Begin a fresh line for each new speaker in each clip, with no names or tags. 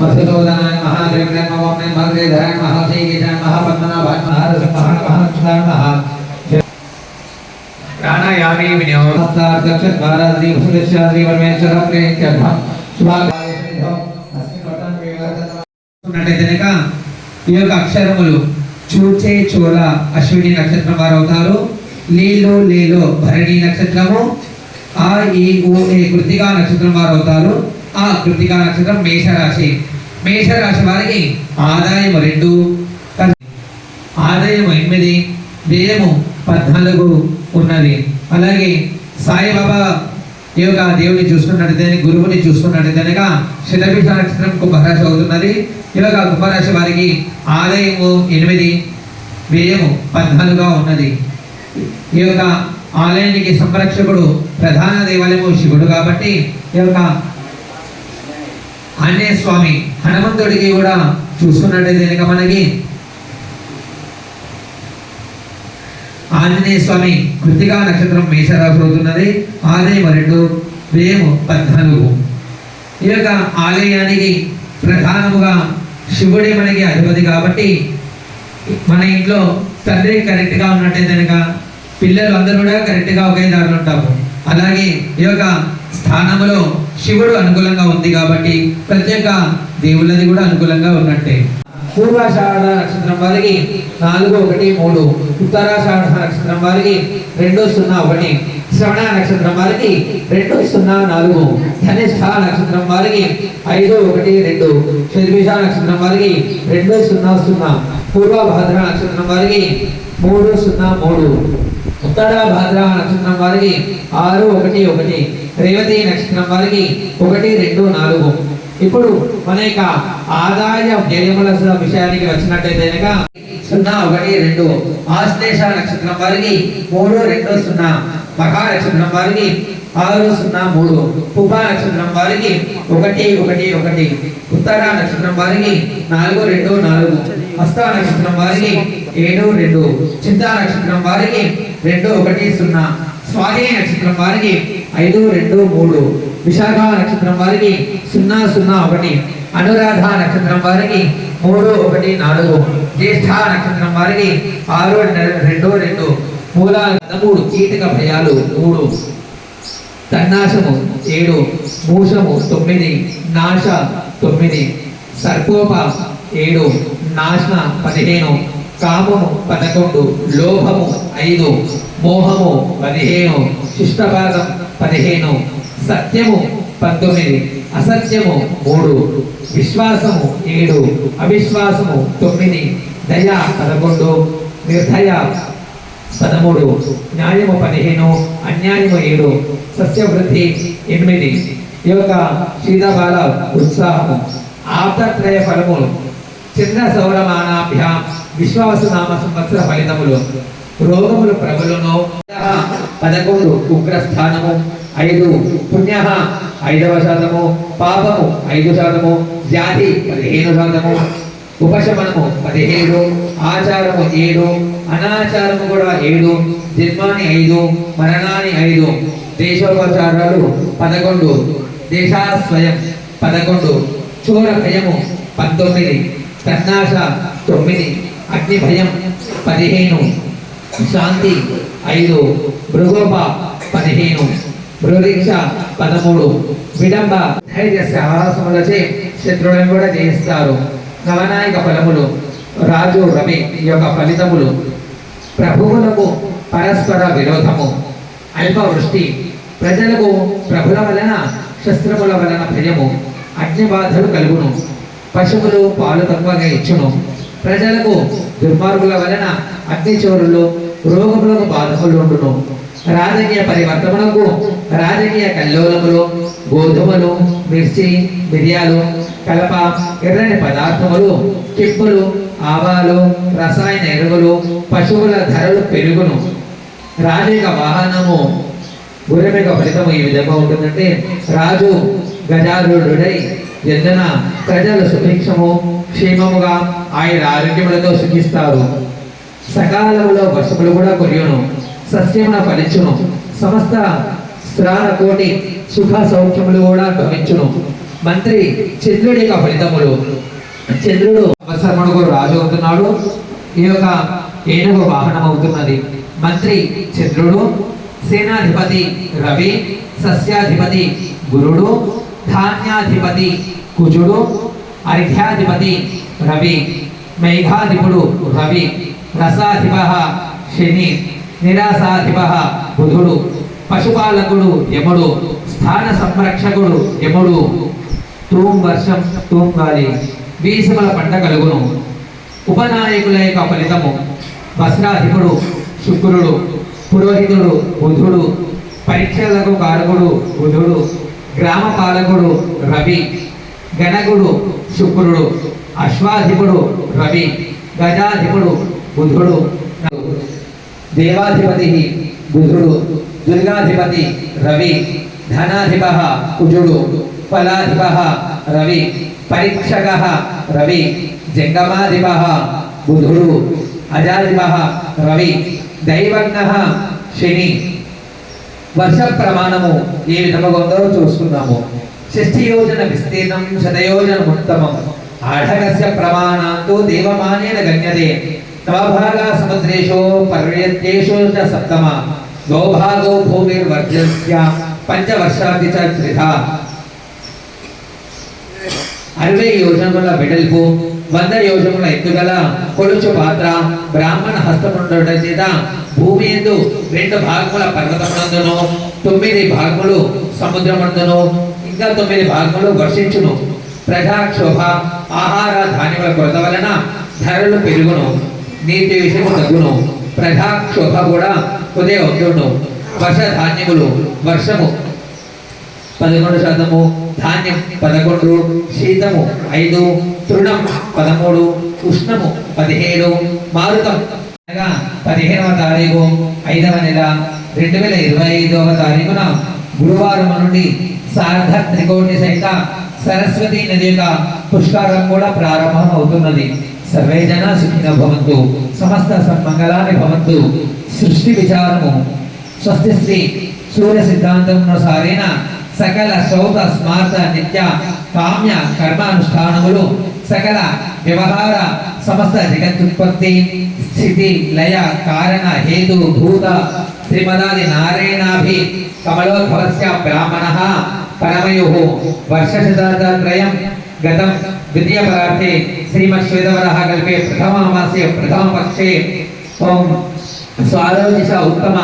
మధుసూదనాయ ఈ యొక్క అక్షరములు చూచే చోళ అశ్విని నక్షత్రం వారు అవుతారు. లీలో లేలో భరణి నక్షత్రము. ఆ ఈ ఏ కృతికా నక్షత్రం వారు అవుతారు. ఆ కృతికా నక్షత్రం మేషరాశి. మేషరాశి వారికి ఆదాయం రెండు ఆదాయం ఎనిమిది వ్యయము పద్నాలుగు ఉన్నది. అలాగే సాయిబాబా ఈ యొక్క దేవుని చూసుకున్నట్టయితే గురువుని చూసుకున్నట్టయితే కనుక శతభిష నక్షత్రం కుంభరాశి అవుతున్నది. ఈ యొక్క కుంభరాశి వారికి ఆదాయము ఎనిమిది వ్యయము పద్నాలుగుగా ఉన్నది. ఈ యొక్క ఆలయానికి సంరక్షకుడు ప్రధాన దేవాలయము శివుడు కాబట్టి ఈ యొక్క ఆంజనేయ స్వామి హనుమంతుడికి కూడా చూసుకున్నట్టయితే కనుక మనకి ఆంజనేయ స్వామి కృతికా నక్షత్రం మేషరాశి అవుతున్నది ఆదాయం రెండు వేము పద్నాలుగు. ఈ యొక్క ఆలయానికి ప్రధానముగా శివుడే మనకి అధిపతి కాబట్టి మన ఇంట్లో తండ్రి కరెక్ట్గా ఉన్నట్టయితే కనుక పిల్లలు అందరూ కూడా కరెక్ట్గా ఒకే దారిలో ఉంటాము. అలాగే ఈ యొక్క స్థానంలో శివుడు అనుకూలంగా ఉంది కాబట్టి ప్రత్యేక దేవుళ్ళది కూడా అనుకూలంగా ఉన్నట్టే. పూర్వాషాఢ నక్షత్రం వారికి నాలుగు ఒకటి మూడు ఉత్తరాషాఢ నక్షత్రం వారికి రెండు సున్నా ఒకటి శ్రవణ నక్షత్రం వారికి రెండు సున్నా నాలుగు ధనిష్ఠ నక్షత్రం వారికి ఐదు ఒకటి రెండు శర్మిష నక్షత్రం వారికి రెండు సున్నా సున్నా పూర్వ భాద్ర నక్షత్రం వారికి మూడు సున్నా మూడు ఉత్తర భాద్ర నక్షత్రం వారికి ఆరు ఒకటి ఒకటి రేవతి నక్షత్రం వారికి ఒకటి రెండు నాలుగు. ఇప్పుడు మన యొక్క ఆదాయ వ్యయముల విషయానికి వచ్చినట్టయితే కనుక సున్నా ఒకటి రెండు. ఆశ్లేష నక్షత్రం వారికి మూడు రెండు సున్నా. మఖా నక్షత్రం వారికి ఆరు సున్నా మూడు. ఉప నక్షత్రం వారికి ఒకటి ఒకటి ఒకటి. ఉత్తర నక్షత్రం వారికి నాలుగు రెండు నాలుగు. హస్త నక్షత్రం వారికి ఏడు రెండు. చింతా నక్షత్రం వారికి రెండు ఒకటి సున్నా. స్వాతి నక్షత్రం వారికి ఐదు రెండు మూడు. విశాఖ నక్షత్రం వారికి సున్నా సున్నా ఒకటి. అనురాధ నక్షత్రం వారికి మూడు ఒకటి నాలుగు. జ్యేష్ఠ నక్షత్రం వారికి ఆరు రెండు రెండు. మూల మూడు కీటక భయాలు మూడు. తన్నాశము ఏడు. మూషము తొమ్మిది. నాశ తొమ్మిది. సర్పోప ఏడు. నాశన పదిహేను. కామము పదకొండు. లోభము ఐదు. మోహము పదిహేను శిష్టపాదం పదిహేను సత్యము పంతొమ్మిది అసత్యము మూడు విశ్వాసము ఏడు అవిశ్వాసము తొమ్మిది దయ పదకొండు నిర్దయ పదమూడు న్యాయము పదిహేను అన్యాయము ఏడు సస్యవృద్ధి ఎనిమిది. ఈ యొక్క శీతబాల ఉత్సాహము ఆప్తత్రయ ఫలములు చిన్న సౌరమానాభ్యాం విశ్వాసనామ సంవత్సర ఫలితములు రోగములు ప్రబలును పదకొండు ఉగ్రస్థానము ఐదు పుణ్య ఐదవ శాతము పాపము ఐదు శాతము జాతి పదిహేను శాతము ఉపశమనము పదిహేడు ఆచారము ఏడు అనాచారము కూడా ఏడు జన్మాన్ని ఐదు మరణాన్ని ఐదు దేశోపచారాలు పదకొండు దేశాస్వయం పదకొండు చోర భయము పంతొమ్మిది తన్నాశ తొమ్మిది అగ్ని భయం పదిహేను శాంతి. ఐదు భృగోప పదిహేను భృరీక్ష పదమూడు విడంబ. ధైర్య సాహసములచే శత్రువులను కూడా జయిస్తారు. నవనాయక ఫలములు రాజు రవి యొక్క ఫలితములు. ప్రభువులకు పరస్పర విరోధము అల్పవృష్టి. ప్రజలకు ప్రభుల వలన శస్త్రముల వలన భయము అగ్నిబాధలు కలుగును. పశువులు పాలు తక్కువగా ఇచ్చును. ప్రజలకు దుర్మార్గుల వలన అగ్నిచోరులు రోగములకు బాధకులు ఉండును. రాజకీయ పరివర్తనకు రాజకీయ కల్లోలములు గోధుమలు మిర్చి మిరియాలు కలప ఎర్రని పదార్థములు కిప్పులు ఆవాలు రసాయన ఎరువులు పశువుల ధరలు పెరుగును. రాజక వాహనము గుర్రెమిక ఫలితము ఈ విధంగా ఉంటుందంటే రాజు గజారుడై ఎందన ప్రజలు సుభిక్షము క్షేమముగా ఆయన ఆరోగ్యములతో సుఖిస్తారు. సకాలంలో వర్షములు కూడా కురియును సస్యమున ఫలించును. సమస్త శ్రాన కోటి సుఖ సౌఖ్యములు కూడా గమించును మంత్రి చంద్రుడి యొక్క ఫలితములు. చంద్రుడు అవసరముడుగు రాజు అవుతున్నాడు. ఈ యొక్క ఏనుగు వాహనం అవుతున్నది మంత్రి చంద్రుడు. సేనాధిపతి రవి. సస్యాధిపతి గురుడు. ధాన్యాధిపతి కుజుడు. అర్ఘ్యాధిపతి రవి. మేఘాధిపుడు రవి. రసాధిప శని నిరాసాధిప బుధుడు పశుపాలకుడు యముడు స్థాన సంరక్షకుడు యముడు. తూం వర్షం తూం గాలి వీసముల పంట కలుగును. ఉపనాయకుల యొక్క ఫలితము వస్త్రాధిపుడు శుక్రుడు పురోహితుడు బుధుడు పరీక్షలకు కారకుడు బుధుడు గ్రామ పాలకుడు రవి గణకుడు శుక్రుడు అశ్వాధిపుడు రవి గజాధిపుడు బుధుడు దేవాధిపతి బుధుడు దుర్గాధిపతి రవి ధనాధిప కుజుడు ఫలాధిప రవి పరీక్షక రవి జంగమాధిప బుధుడు అజాధిప రవి దైవజ్ఞ శని. వర్ష ప్రమాణము ఏ విధముగా ఉందో చూసుకున్నాము షష్ఠి యోజన విస్తీర్ణం శతయోజన ఉత్తమం ఆఢగస్య ప్రమాణాంతో దేవమానేన గణ్యతే నవభాగా సముద్రేషు పర్యత్యేషు చ సప్తమ గోభాగో భూమిర్వర్జస్య పంచవర్షాది చ త్రిధా అరవై యోజనముల వెడల్పు వంద యోజనముల ఎత్తుగల కొలుచు పాత్ర బ్రాహ్మణ హస్తముండుట చేత భూమి ఎందు రెండు భాగముల పర్వతమునందును తొమ్మిది భాగములు సముద్రమునందును ఇంకా తొమ్మిది భాగములు వర్షించును. ప్రజాక్షోభ ఆహార ధాన్యముల కొరత వలన ధరలు పెరుగును. నీటి విషయము తగ్గును ప్రజాక్షోభ కూడా ఉదయం అవుతుండవు వర్ష ధాన్యములు వర్షము పదకొండు శాతము ధాన్యం పదకొండు శీతము ఐదు తృణం పదమూడు ఉష్ణము పదిహేడు మారుతం అనగా పదిహేనవ తారీఖు ఐదవ నెల రెండు వేల ఇరవై ఐదవ తారీఖున గురువారం నుండి సార్ధ త్రికోణి సహిత సరస్వతి నది యొక్క పుష్కరం కూడా ప్రారంభం అవుతున్నది సర్వే జన సుఖిన భవంతు. సమస్త సన్మంగళాన్ని భవంతు. సృష్టి విచారము. స్వస్తి శ్రీ సూర్య సిద్ధాంతమునుసారైన సకల శ్రౌత స్మార్త నిత్య కామ్య కర్మానుష్ఠానములు సకల వ్యవహార సమస్త జగత్తుత్పత్తి స్థితి లయ కారణ హేతు భూత శ్రీమదాది నారాయణాభి కమలోద్భవస్య బ్రాహ్మణ పరమయు వర్షశతాబ్దత్రయం గతం ద్వితీయ పరార్థే కలిపే కల్పే ప్రథమామాసే ప్రథమపక్షే ఓం స్వారోజిష ఉత్తమ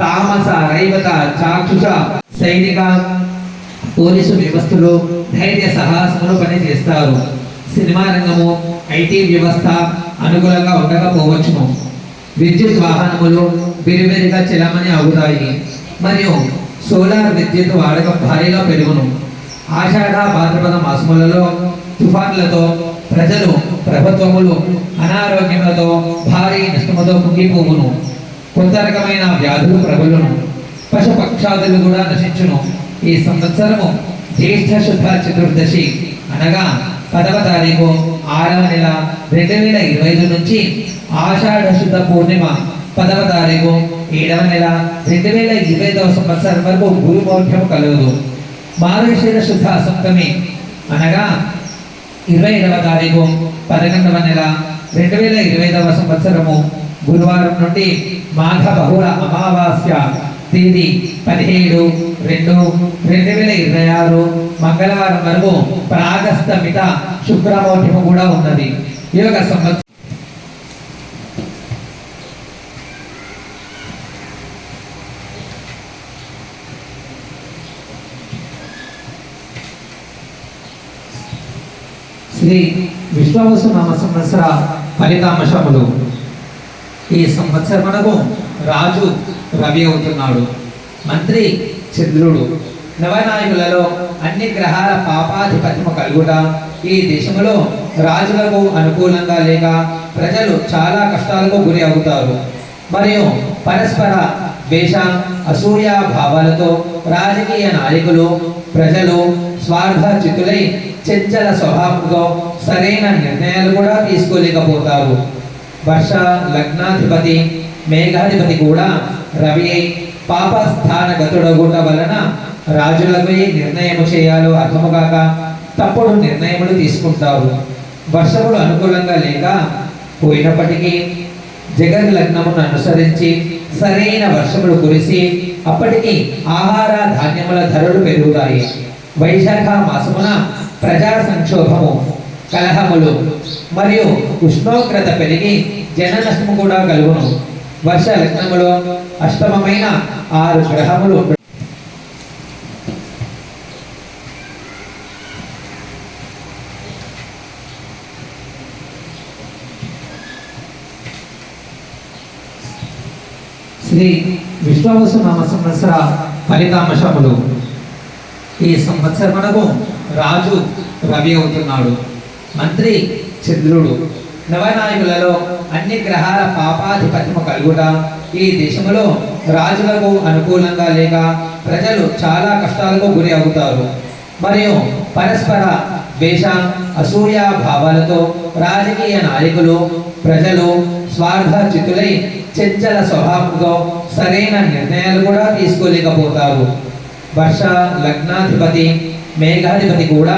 తామస రైవత చాక్షుష సైనిక పోలీసు వ్యవస్థలో ధైర్య సాహసములు పనిచేస్తారు. సినిమా రంగము ఐటీ వ్యవస్థ అనుకూలంగా ఉండకపోవచ్చును. విద్యుత్ వాహనములు విరివిరిగా చెలమని అవుతాయి మరియు సోలార్ విద్యుత్ వాడకం భారీగా పెరుగును. ఆషాఢ భాద్రపద మాసములలో తుఫాన్లతో ప్రజలు ప్రభుత్వములు అనారోగ్యములతో భారీ నష్టముతో కుంగిపోవును. కొత్త రకమైన వ్యాధులు ప్రబలును. పశుపక్షాదులు కూడా నశించును. ఈ సంవత్సరము జ్యేష్ఠ శుద్ధ చతుర్దశి అనగా పదవ తారీఖు ఆరవ నెల రెండు వేల ఇరవై ఐదు నుంచి ఆషాఢ శుద్ధ పూర్ణిమ పదవ తారీఖు ఏడవ నెల రెండు వేల ఇరవై ఐదవ సంవత్సరం వరకు గురు మౌఢ్యము కలగదు శుద్ధ సప్తమి అనగా ఇరవై ఐదవ తారీఖు పదకొండవ నెల రెండు వేల ఇరవై ఐదవ సంవత్సరము గురువారం నుండి మాఘ బహుళ అమావాస్య తేదీ పదిహేడు రెండు రెండు వేల ఇరవై ఆరు మంగళవారం వరకు ప్రాగస్తమిత శుక్రమౌఢ్యము కూడా ఉన్నది. ఈ యొక్క సంవత్సరం శ్రీ విశ్వావసు నామ సంవత్సర ఫలితాంశములు. ఈ సంవత్సరమునకు రాజు రవి అవుతున్నాడు. మంత్రి చంద్రుడు. నవనాయకులలో అన్ని గ్రహాల పాపాధిపత్యము కలుగుట ఈ దేశంలో రాజులకు అనుకూలంగా లేక ప్రజలు చాలా కష్టాలకు గురి అవుతారు. మరియు పరస్పర ద్వేష అసూయ భావాలతో రాజకీయ నాయకులు ప్రజలు స్వార్థ చిత్తులై చంచల స్వభావంతో సరైన నిర్ణయాలు కూడా తీసుకోలేకపోతారు. వర్ష లగ్నాధిపతి మేఘాధిపతి కూడా రవి అయి పాపస్థానగతుడగుట వలన రాజులపై నిర్ణయము చేయాలో అర్థము కాక తప్పుడు నిర్ణయములు తీసుకుంటారు. వర్షములు అనుకూలంగా లేక పోయినప్పటికీ జగన్ లగ్నమును అనుసరించి సరైన వర్షములు కురిసి అప్పటికి ఆహార ధాన్యముల ధరలు పెరుగుతాయి. వైశాఖ మాసమున ప్రజా సంక్షోభము కలహములు మరియు ఉష్ణోగ్రత పెరిగి జన నష్టము కూడా కలుగును. వర్ష లగ్నములో అష్టమమైన ఆరు గ్రహములు శ్రీ విశ్వవసు నామ సంవత్సర ఫలితాంశములు. ఈ సంవత్సరమునకు రాజు రవి అవుతున్నాడు. మంత్రి చంద్రుడు. నవనాయకులలో అన్ని గ్రహాల పాపాధిపత్యము కలుగుట ఈ దేశంలో రాజులకు అనుకూలంగా లేక ప్రజలు చాలా కష్టాలకు గురి అవుతారు. మరియు పరస్పర ద్వేష అసూయ భావాలతో రాజకీయ నాయకులు ప్రజలు స్వార్థ చితులై చంచల స్వభావంతో సరైన నిర్ణయాలు కూడా తీసుకోలేకపోతారు. వర్ష లగ్నాధిపతి మేఘాధిపతి కూడా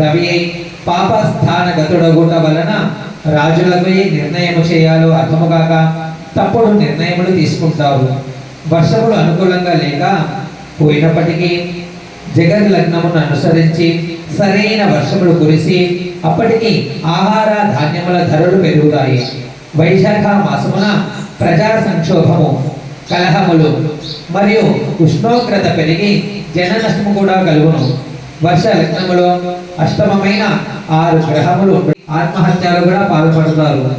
రవి అయి పాపస్థానగతుడగుట వలన రాజులపై నిర్ణయము చేయాలో అర్థము కాక తప్పుడు నిర్ణయములు తీసుకుంటారు. వర్షములు అనుకూలంగా లేక పోయినప్పటికీ జగన్ లగ్నమును అనుసరించి సరైన వర్షములు కురిసి అప్పటికి ఆహార ధాన్యముల ధరలు పెరుగుతాయి. వైశాఖ మాసమున ప్రజా సంక్షోభము కలహములు మరియు ఉష్ణోగ్రత పెరిగి జన నష్టము కూడా కలుగును. వర్ష లగ్నములో అష్టమమైన ఆరు గ్రహములు ఆత్మహత్యలు కూడా పాల్పడతారు.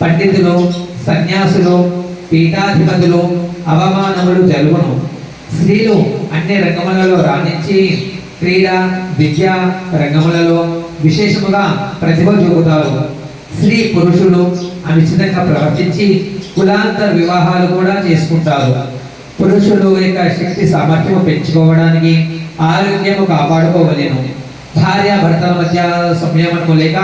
పండితులు సన్యాసులు పీఠాధిపతులు అవమానములు జరుగును. స్త్రీలు అన్ని రంగములలో రాణించి క్రీడ విద్య రంగములలో విశేషముగా ప్రతిభ చూపుతారు. స్త్రీ పురుషులు అనుచితంగా ప్రవర్తించి కులాంతర వివాహాలు కూడా చేసుకుంటారు. పురుషులు యొక్క శక్తి సామర్థ్యం పెంచుకోవడానికి ఆరోగ్యము కాపాడుకోవలేను. భార్య భర్తల మధ్య సంయమనము లేక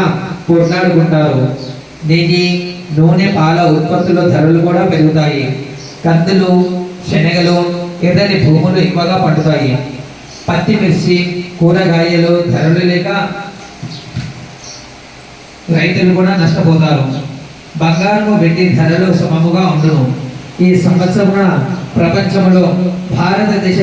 కొట్లాడుకుంటారు నెయ్యి నూనె పాల ఉత్పత్తుల ధరలు కూడా పెరుగుతాయి. కందులు శనగలు ఎర్రని భూములు ఎక్కువగా పండుతాయి. పత్తి మిర్చి కూరగాయలు ధరలు లేక రైతులు కూడా నష్టపోతారు. బంగారము వెండి ధరలు సమముగా ఉండును. ఈ సంవత్సరమున ప్రపంచంలో భారతదేశ